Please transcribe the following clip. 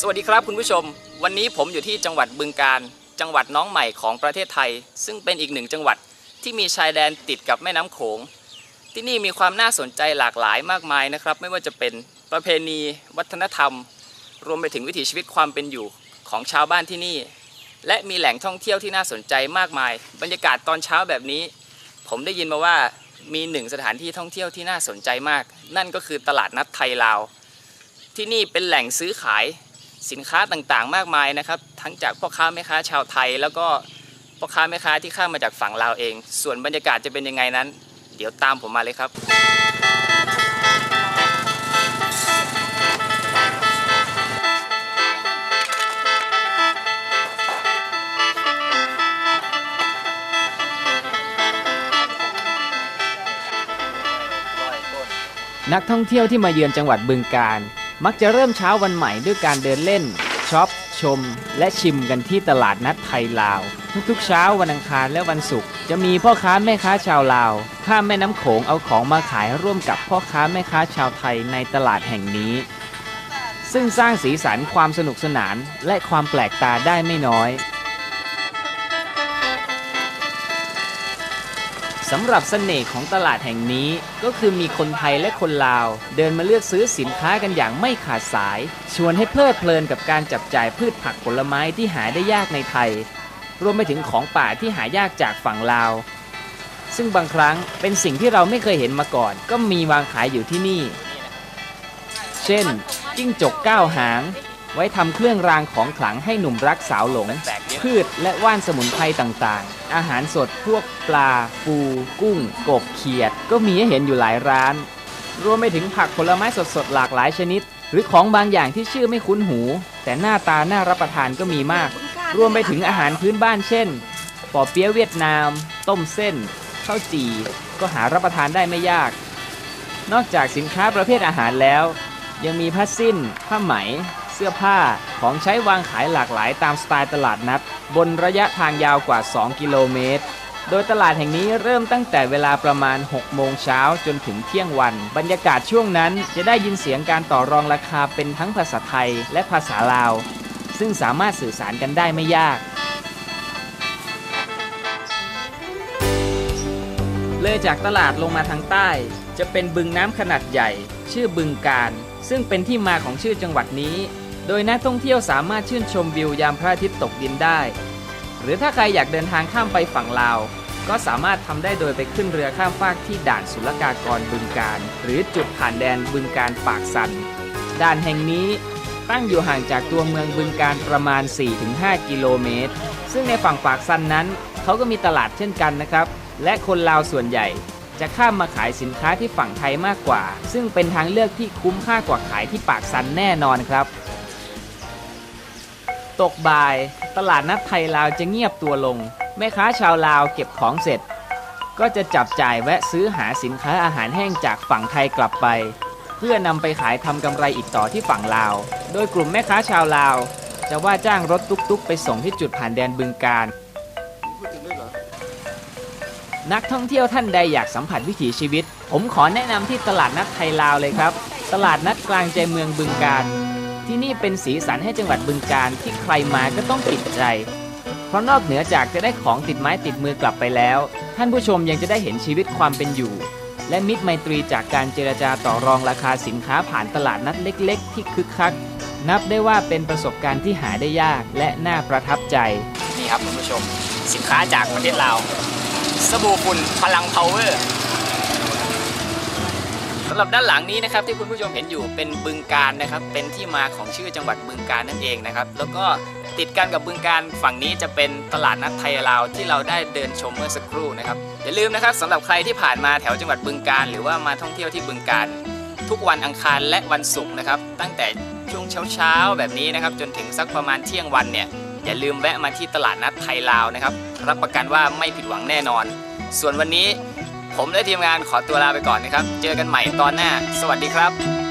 สวัสดีครับคุณผู้ชม วันนี้ผมอยู่ที่จังหวัดบึงกาฬจังหวัดน้องใหม่ของประเทศไทย ซึ่งเป็นอีกหนึ่งจังหวัดที่มีชายแดนติดกับแม่น้ำโขง ที่นี่มีความน่าสนใจหลากหลายมากมายนะครับ ไม่ว่าจะเป็นประเพณี วัฒนธรรม รวมไปถึงวิถีชีวิตความเป็นอยู่ของชาวบ้านที่นี่ และมีแหล่งท่องเที่ยวที่น่าสนใจมากมาย บรรยากาศตอนเช้าแบบนี้ ผมได้ยินมาว่ามีหนึ่งสถานที่ท่องเที่ยวที่น่าสนใจมาก นั่นก็คือตลาดนัดไทยลาว ที่นี่เป็นแหล่งซื้อขาย สินค้าต่างๆ มากมายนะครับ ทั้งจากพ่อค้าแม่ค้าชาวไทย แล้วก็พ่อค้าแม่ค้าที่ข้ามมาจากฝั่งลาวเอง ส่วนบรรยากาศจะเป็นยังไงนั้น เดี๋ยวตามผมมาเลยครับนักท่องเที่ยวที่มาเยือนจังหวัดบึงกาฬ มักจะเริ่มเช้าวันใหม่ด้วยการเดินเล่นช็อปชม และชิมกันที่ตลาดนัดไทยลาว ทุกๆเช้าวันอังคารและวันศุกร์จะมีพ่อค้าแม่ค้าชาวลาว ข้ามแม่น้ำโขงเอาของมาขายร่วมกับพ่อค้าแม่ค้าชาวไทยในตลาดแห่งนี้ ซึ่งสร้างสีสันความสนุกสนานและความแปลกตาได้ไม่น้อย สำหรับเสน่ห์ของตลาดแห่งนี้ ก็คือมีคนไทยและคนลาว เดินมาเลือกซื้อสินค้ากันอย่างไม่ขาดสาย ชวนให้เพลิดเพลินกับการจับจ่ายพืชผักผลไม้ที่หาได้ยากในไทย รวมไปถึงของป่าที่หายากจากฝั่งลาว ซึ่งบางครั้งเป็นสิ่งที่เราไม่เคยเห็นมาก่อน ก็มีวางขายอยู่ที่นี่ เช่น จิ้งจกก้าวหาง ไว้ทำเครื่องรางของขลังให้หนุ่มรักสาวหลง พืชและว่านสมุนไพรต่างๆ อาหารสดพวกปลา ปู กุ้ง กบเขียด ก็มีให้เห็นอยู่หลายร้าน รวมไปถึงผักผลไม้สดๆ หลากหลายชนิด หรือของบางอย่างที่ชื่อไม่คุ้นหู แต่หน้าตาน่ารับประทานก็มีมาก รวมไปถึงอาหารพื้นบ้านเช่นปอเปี๊ยะเวียดนาม ต้มเส้นข้าวจี่ก็หารับประทานได้ไม่ยาก นอกจากสินค้าประเภทอาหารแล้ว ยังมีผ้าสิ้นผ้าไหม เสื้อผ้าของใช้วางขายหลากหลายตามสไตล์ตลาดนัด บนระยะทางยาวกว่า 2 กิโลเมตร โดยตลาดแห่งนี้เริ่มตั้งแต่เวลาประมาณ 6 โมงเช้าจนถึงเที่ยงวัน บรรยากาศช่วงนั้นจะได้ยินเสียงการต่อรองราคาเป็นทั้งภาษาไทยและภาษาลาว ซึ่งสามารถสื่อสารกันได้ไม่ยากเลยจากตลาดลงมาทางใต้ จะเป็นบึงน้ำขนาดใหญ่ ชื่อบึงการ ซึ่งเป็นที่มาของชื่อจังหวัดนี้ โดยนักท่องเที่ยวสามารถชื่นชมวิวยามพระอาทิตย์ตกดินได้ หรือถ้าใครอยากเดินทางข้ามไปฝั่งลาว ก็สามารถทำได้โดยไปขึ้นเรือข้ามฟากที่ด่านศุลกากรบึงการ หรือจุดผ่านแดนบึงการปากสัน ด่านแห่งนี้ตั้งอยู่ห่างจากตัวเมืองบึงการประมาณ 4-5 กิโลเมตร ซึ่งในฝั่งปากสันนั้น เขาก็มีตลาดเช่นกันนะครับ และคนลาวส่วนใหญ่จะข้ามมาขายสินค้าที่ฝั่งไทยมากกว่า ซึ่งเป็นทางเลือกที่คุ้มค่ากว่าขายที่ปากสันแน่นอนครับ ตกบ่าย ตลาดนัดไทยลาวจะเงียบตัวลง แม่ค้าชาวลาวเก็บของเสร็จ ก็จะจับจ่ายแวะซื้อหาสินค้าอาหารแห้งจากฝั่งไทยกลับไป เพื่อนำไปขายทำกำไรอีกต่อที่ฝั่งลาว โดยกลุ่มแม่ค้าชาวลาว จะว่าจ้างรถตุ๊กๆ ไปส่งที่จุดผ่านแดนบึงการ นักท่องเที่ยวท่านใดอยากสัมผัสวิถีชีวิต ผมขอแนะนำที่ตลาดนัดไทยลาวเลยครับ ตลาดนัดกลางใจเมืองบึงการ ที่นี่เป็นสีสันให้จังหวัดบึงการที่ใครมาก็ต้องติดใจ เพราะนอกเหนือจากจะได้ของติดไม้ติดมือกลับไปแล้ว ท่านผู้ชมยังจะได้เห็นชีวิตความเป็นอยู่ และมิตรไมตรีจากการเจรจาต่อรองราคาสินค้าผ่านตลาดนัดเล็ก ๆ ที่คึกคัก นับได้ว่าเป็นประสบการณ์ที่หาได้ยากและน่าประทับใจ นี่ครับคุณผู้ชม สินค้าจากประเทศลาวสบู่ฝุ่นพลังพาวเวอร์ สำหรับด้านหลังนี้นะครับที่คุณผู้ชมเห็นอยู่เป็นบึงการนะครับ เป็นที่มาของชื่อจังหวัดบึงการนั่นเองนะครับ แล้วก็ติดกันกับบึงการฝั่งนี้จะเป็นตลาดนัดไทยลาวที่เราได้เดินชมเมื่อสักครู่นะครับอย่าลืมนะครับสำหรับใครที่ผ่านมาแถวจังหวัดบึงการ หรือว่ามาท่องเที่ยวที่บึงการ ทุกวันอังคารและวันศุกร์นะครับ ตั้งแต่ช่วงเช้าๆแบบนี้นะครับจนถึงสักประมาณเที่ยงวันเนี่ยอย่าลืมแวะมาที่ตลาดนัดไทยลาวนะครับรับประกันว่าไม่ผิดหวังแน่นอน ส่วนวันนี้ ผมและทีมงานขอตัวลาไปก่อนนะครับ เจอกันใหม่ตอนหน้า สวัสดีครับ